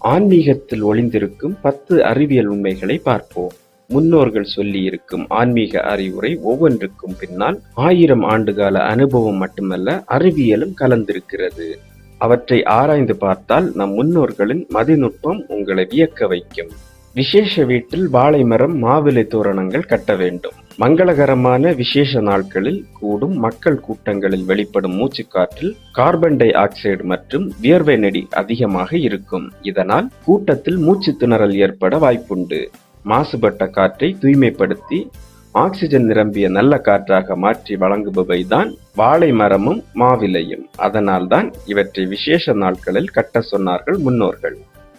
ஆன்மீகத்தில் ஒளிந்திருக்கும் பத்து அறிவியல் உண்மைகளை பார்ப்போம். முன்னோர்கள் சொல்லியிருக்கும் ஆன்மீக அறிவுரை ஒவ்வொன்றுக்கும் பின்னால் ஆயிரம் ஆண்டுகால அனுபவம் மட்டுமல்ல அறிவியலும் கலந்திருக்கிறது. அவற்றை ஆராய்ந்து பார்த்தால் நம் முன்னோர்களின் மதிநுட்பம் உங்களை வியக்க வைக்கும். விசேஷ வீட்டில் வாழை மரம் மாவிலை தோரணங்கள் கட்ட வேண்டும். மங்களகரமான விசேஷ நாட்களில் கூடும் மக்கள் கூட்டங்களில் வெளிப்படும் மூச்சுக்காற்றில் கார்பன் டை ஆக்சைடு மற்றும் வியர்வை நெடி அதிகமாக இருக்கும். இதனால் கூட்டத்தில் மூச்சு திணறல் ஏற்பட வாய்ப்புண்டு. மாசுபட்ட காற்றை தூய்மைப்படுத்தி ஆக்சிஜன் நிரம்பிய நல்ல காற்றாக மாற்றி வழங்குபவை தான் வாழை மரமும் மாவிலையும். அதனால்தான் இவற்றை விசேஷ நாட்களில் கட்ட சொன்னார்கள் முன்னோர்கள்.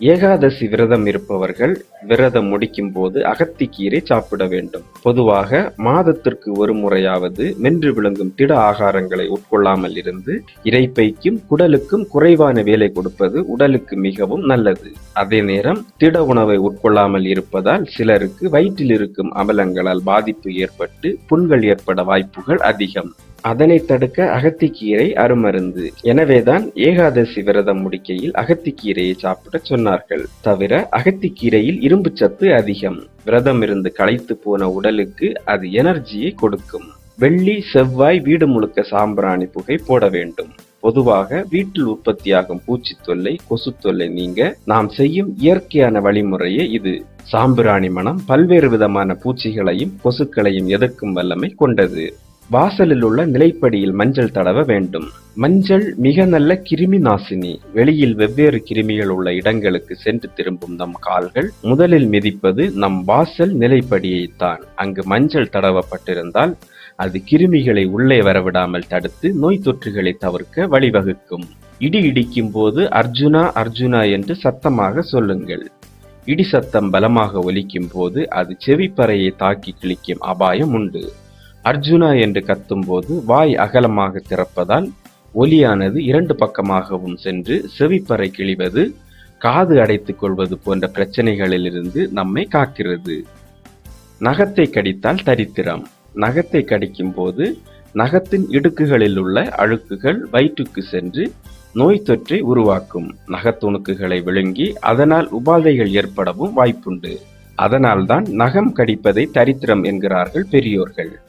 ஏகாதசி விரதம் இருப்பவர்கள் விரதம் முடிக்கும் போது அகத்திக்கீரை சாப்பிட வேண்டும். பொதுவாக மாதத்திற்கு ஒரு முறையாவது மென்று விழுங்கும் திட ஆகாரங்களை உட்கொள்ளாமல் இருந்து இறைப்பைக்கும் குடலுக்கும் குறைவான வேலை கொடுப்பது உடலுக்கு மிகவும் நல்லது. அதே நேரம் திட உணவை உட்கொள்ளாமல் இருப்பதால் சிலருக்கு வயிற்றில் இருக்கும் அமலங்களால் பாதிப்பு ஏற்பட்டு புண்கள் ஏற்பட வாய்ப்புகள் அதிகம். அதனை தடுக்க அகத்திக்கீரை அருமருந்து. எனவேதான் ஏகாதசி விரதம் முடிக்கையில் அகத்திக்கீரையை சாப்பிட சொன்னார்கள். தவிர அகத்திக்கீரையில் இரும்பு சத்து அதிகம். விரதம் இருந்து களைத்து போன உடலுக்கு அது எனர்ஜியை கொடுக்கும். வெள்ளி செவ்வாய் வீடு முழுக்க சாம்பிராணி புகை போட வேண்டும். பொதுவாக வீட்டில் உற்பத்தியாகும் பூச்சி தொல்லை கொசு தொல்லை நீங்க நாம் செய்யும் இயற்கையான வழிமுறையே இது. சாம்பிராணி மனம் பல்வேறு விதமான பூச்சிகளையும் கொசுக்களையும் எதிர்க்கும் வல்லமை கொண்டது. வாசலில் உள்ள நிலைப்படியில் மஞ்சள் தடவ வேண்டும். மஞ்சள் மிக நல்ல கிருமி நாசினி. வெளியில் வெவ்வேறு கிருமிகள் உள்ள இடங்களுக்கு சென்று திரும்பும் நம் கால்கள். முதலில் மிதிப்பது நம் வாசல் நிலைப்படியைத்தான். அங்கு மஞ்சள் தடவப்பட்டிருந்தால் அது கிருமிகளை உள்ளே வரவிடாமல் தடுத்து நோய் தொற்றுகளை தவிர்க்க வழிவகுக்கும். இடி இடிக்கும் போது அர்ஜுனா அர்ஜுனா என்று சத்தமாக சொல்லுங்கள். இடி சத்தம் பலமாக ஒலிக்கும் போது அது செவிப்பறையை தாக்கி கிழிக்கும் அபாயம் உண்டு. அர்ஜுனா என்று கத்தும்போது வாய் அகலமாக திறப்பதால் ஒலியானது இரண்டு பக்கமாகவும் சென்று செவிப்பறை கிழிவது காது அடைத்துக் கொள்வது போன்ற பிரச்சனைகளிலிருந்து நம்மை காக்கிறது. நகத்தை கடித்தால் தரித்திரம். நகத்தை கடிக்கும் போது நகத்தின் இடுக்குகளில் உள்ள அழுக்குகள் வயிற்றுக்கு சென்று நோய் தொற்றை உருவாக்கும். நகத்துணுக்குகளை விழுங்கி அதனால் உபாதைகள் ஏற்படவும் வாய்ப்புண்டு. அதனால்தான் நகம் கடிப்பதை தரித்திரம் என்கிறார்கள் பெரியோர்கள்.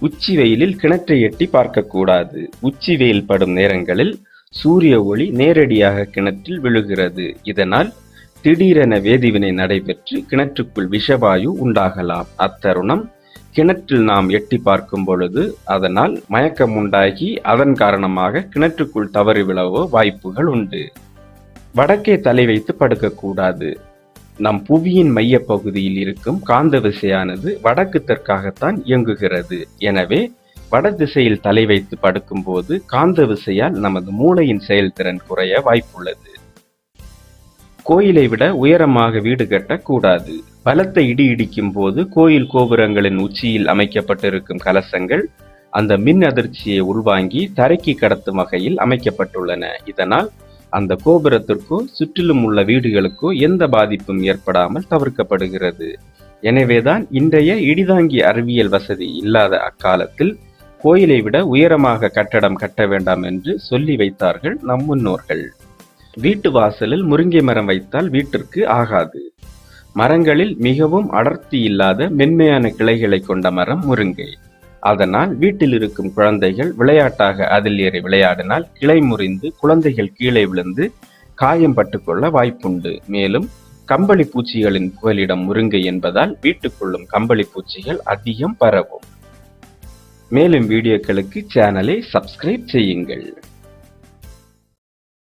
உச்சி வெயிலில் கிணற்றை எட்டி பார்க்கக்கூடாது. உச்சி வெயில் படும் நேரங்களில் சூரிய ஒளி நேரடியாக கிணற்றில் விழுகிறது. இதனால் திடீரென வேதிவினை நடைபெற்று கிணற்றுக்குள் விஷவாயு உண்டாகலாம். அத்தருணம் கிணற்றில் நாம் எட்டி பார்க்கும் பொழுது அதனால் மயக்கம் உண்டாகி அதன் காரணமாக கிணற்றுக்குள் தவறி விழவோ வாய்ப்புகள் உண்டு. வடக்கே தலை வைத்து படுக்கக்கூடாது. நம் புவியின் மைய பகுதியில் இருக்கும் காந்த விசையானது வடக்கு தெற்காகத்தான் இயங்குகிறது. எனவே வட திசையில் தலை வைத்து படுக்கும்போது காந்த விசையால் நமது மூளையின் செயல்திறன் குறைய வாய்ப்புள்ளது. கோயிலை விட உயரமாக வீடு கட்டக்கூடாது. பலத்த இடி இடிக்கும் போது கோயில் கோபுரங்களின் உச்சியில் அமைக்கப்பட்டிருக்கும் கலசங்கள் அந்த மின் அதிர்ச்சியை உள்வாங்கி தரைக்கு கடத்தும் வகையில் அமைக்கப்பட்டுள்ளன. இதனால் அந்த கோபுரத்திற்கோ சுற்றிலும் உள்ள வீடுகளுக்கோ எந்த பாதிப்பும் ஏற்படாமல் தவிர்க்கப்படுகிறது. எனவேதான் இன்றைய இடிதாங்கி அறிவியல் வசதி இல்லாத அக்காலத்தில் கோயிலை விட உயரமாக கட்டடம் கட்ட வேண்டாம் என்று சொல்லி வைத்தார்கள் நம் முன்னோர்கள். வீட்டு வாசலில் முருங்கை மரம் வைத்தால் வீட்டிற்கு ஆகாது. மரங்களில் மிகவும் அடர்த்தி இல்லாத மென்மையான கிளைகளை கொண்ட மரம் முருங்கை. அதனால் வீட்டில் இருக்கும் குழந்தைகள் விளையாட்டாக அதில் ஏறி விளையாடினால் கிளை முறிந்து குழந்தைகள் கீழே விழுந்து காயம் பட்டுக்கொள்ள வாய்ப்புண்டு. மேலும் கம்பளி பூச்சிகளின் புகலிடம் முருங்கை என்பதால் வீட்டுக்குள்ளும் கம்பளி பூச்சிகள் அதிகம் பரவும். மேலும் வீடியோக்களுக்கு சேனலை சப்ஸ்கிரைப் செய்யுங்கள்.